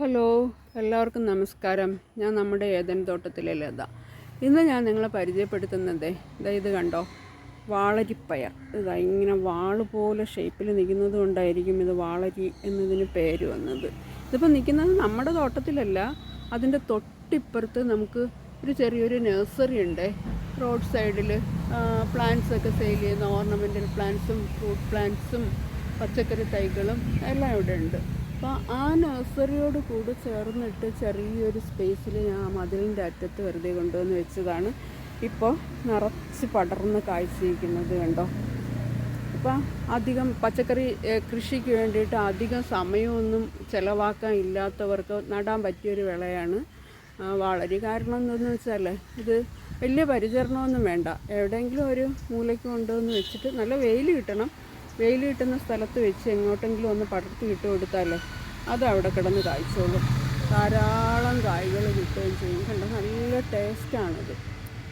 Hello എല്ലാവർക്കും നമസ്കാരം. ഞാൻ നമ്മുടെ ഏതൻ തോട്ടത്തിലെ ലത ഇന്ന് ഞാൻ നിങ്ങളെ പരിചയപ്പെടുത്തുന്നത് ഇതാ ഇത് കണ്ടോ? വാളരിപ്പയർ. ഇതാ ഇങ്ങനെ വാൾ പോലെ ഷേപ്പിൽ നിൽക്കുന്നത് കൊണ്ടായിരിക്കും ഇത് വാളരി എന്നതിന് പേര് വന്നത്. ഇതിപ്പോൾ നിൽക്കുന്നത് നമ്മുടെ തോട്ടത്തിലല്ല അതിന്റെ തൊട്ടിപ്പുറത്ത് നമുക്ക് ഒരു ചെറിയൊരു നഴ്സറി ഉണ്ട്. റോഡ് സൈഡിൽ പ്ലാന്റ്സ് ഒക്കെ സെയിൽ ചെയ്യുന്ന ഓർണമെന്റൽ പ്ലാന്റ്സും ഫ്രൂട്ട് പ്ലാന്റ്സും പച്ചക്കറി തൈകളും എല്ലാം ഇവിടെ ഉണ്ട്. അപ്പോൾ ആ നഴ്സറിയോട് കൂടി ചേർന്നിട്ട് ചെറിയൊരു സ്പേസിൽ ഞാൻ മതിലിന്റെ അറ്റത്ത് വെറുതെ കൊണ്ടുവന്ന് വെച്ചതാണ്. ഇപ്പോൾ നിറച്ച് പടർന്ന് കാഴ്ചയിരിക്കുന്നത് കണ്ടോ? അപ്പം അധികം പച്ചക്കറി കൃഷിക്ക് വേണ്ടിയിട്ട് അധികം സമയമൊന്നും ചിലവാക്കാൻ ഇല്ലാത്തവർക്ക് നടാൻ പറ്റിയൊരു വിളയാണ്. വാളരി കാരണം എന്തെന്ന് വെച്ചാൽ ഇത് വലിയ പരിചരണമൊന്നും വേണ്ട. എവിടെയെങ്കിലും ഒരു മൂലയ്ക്ക് കൊണ്ടുവന്ന് വെച്ചിട്ട് നല്ല വെയിൽ കിട്ടണം. വെയിൽ കിട്ടുന്ന സ്ഥലത്ത് വെച്ച് എങ്ങോട്ടെങ്കിലും ഒന്ന് പടർത്തി ഇട്ട് കൊടുത്താൽ അത് അവിടെ കിടന്ന് കായ്ച്ചോളും. ധാരാളം കായ്കൾ കിട്ടുകയും ചെയ്യും. കണ്ട? നല്ല ടേസ്റ്റാണിത്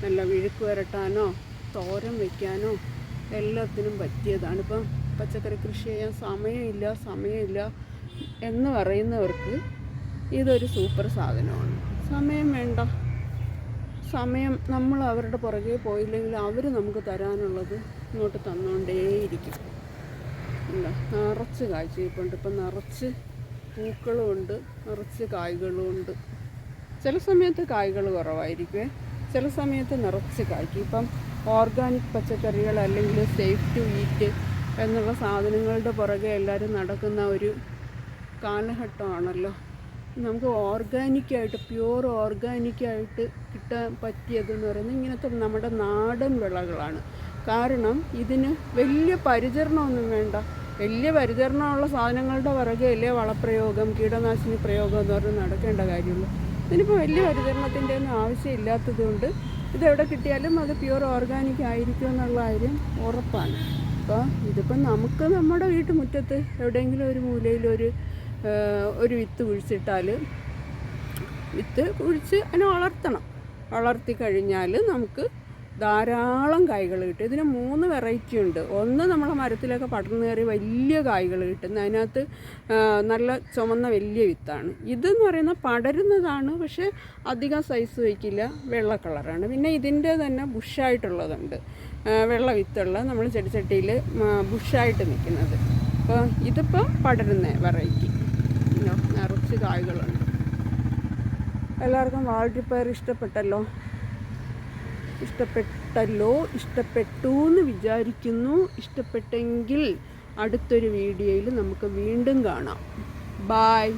നല്ല വിഴുക്ക് വരട്ടാനോ തോരൻ വയ്ക്കാനോ എല്ലാത്തിനും പറ്റിയതാണ്. ഇപ്പം പച്ചക്കറി കൃഷി ചെയ്യാൻ സമയമില്ല സമയമില്ല എന്ന് പറയുന്നവർക്ക് ഇതൊരു സൂപ്പർ സാധനമാണ്. സമയം വേണ്ട. സമയം നമ്മൾ അവരുടെ പുറകെ പോയില്ലെങ്കിൽ അവർ നമുക്ക് തരാനുള്ളത് ഇങ്ങോട്ട് തന്നുകൊണ്ടേയിരിക്കും ഇല്ല. നിറച്ച് കാഴ്ച ഇപ്പം നിറച്ച് പൂക്കളും ഉണ്ട്. നിറച്ച് കായ്കളും ഉണ്ട്. ചില സമയത്ത് കായ്കൾ കുറവായിരിക്കും ചില സമയത്ത് നിറച്ച് കായ്ക്കും. ഇപ്പം ഓർഗാനിക് പച്ചക്കറികൾ അല്ലെങ്കിൽ സേഫ് ടു ഈറ്റ് എന്നുള്ള സാധനങ്ങളുടെ പുറകെ എല്ലാവരും നടക്കുന്ന ഒരു കാലഘട്ടമാണല്ലോ. നമുക്ക് ഓർഗാനിക്കായിട്ട് പ്യൂർ ഓർഗാനിക്കായിട്ട് കിട്ടാൻ പറ്റിയതെന്ന് പറയുന്നത് ഇങ്ങനത്തെ നമ്മുടെ നാടൻ വിളകളാണ്. കാരണം ഇതിന് വലിയ പരിചരണമൊന്നും വേണ്ട. വലിയ പരിചരണമുള്ള സാധനങ്ങളുടെ പുറകെ അല്ലേ വളപ്രയോഗം കീടനാശിനി പ്രയോഗം എന്ന് പറഞ്ഞ് നടക്കേണ്ട കാര്യമുള്ളൂ. ഇതിനിപ്പോൾ വലിയ പരിചരണത്തിന്റെ ഒന്നും ആവശ്യമില്ലാത്തത് കൊണ്ട് ഇതെവിടെ കിട്ടിയാലും അത് പ്യുവർ ഓർഗാനിക് ആയിരിക്കും എന്നുള്ള കാര്യം ഉറപ്പാണ്. അപ്പോൾ ഇതിപ്പം നമുക്ക് നമ്മുടെ വീട്ടുമുറ്റത്ത് എവിടെയെങ്കിലും ഒരു മൂലയിൽ ഒരു ഒരു വിത്ത് കുഴിച്ചിട്ടാൽ വിത്ത് കുഴിച്ച് അതിനെ വളർത്തണം. വളർത്തി കഴിഞ്ഞാൽ നമുക്ക് ധാരാളം കായ്കൾ കിട്ടും. ഇതിന് മൂന്ന് വെറൈറ്റി ഉണ്ട്. ഒന്ന് നമ്മളെ മരത്തിലൊക്കെ പടർന്നു കയറി വലിയ കായ്കൾ കിട്ടുന്ന അതിനകത്ത് നല്ല ചുമന്ന വലിയ വിത്താണ്. ഇതെന്ന് പറയുന്ന പടരുന്നതാണ് പക്ഷേ അധികം സൈസ് വയ്ക്കില്ല വെള്ള കളറാണ്. പിന്നെ ഇതിന്റെ തന്നെ ബുഷായിട്ടുള്ളതുണ്ട്. വെള്ള വിത്തുള്ള നമ്മൾ ചെടിച്ചട്ടിയിൽ ബുഷായിട്ട് നിൽക്കുന്നത്. അപ്പോൾ ഇതിപ്പോൾ പടരുന്ന വെറൈറ്റി നിറച്ച് കായ്കളുണ്ട്. എല്ലാവർക്കും വാൾട്ടിപ്പയർ ഇഷ്ടപ്പെട്ടല്ലോ? ഇഷ്ടപ്പെട്ടല്ലോ ഇഷ്ടപ്പെട്ടു എന്ന് വിചാരിക്കുന്നു. ഇഷ്ടപ്പെട്ടെങ്കിൽ അടുത്തൊരു വീഡിയോയിൽ നമുക്ക് വീണ്ടും കാണാം. ബായ്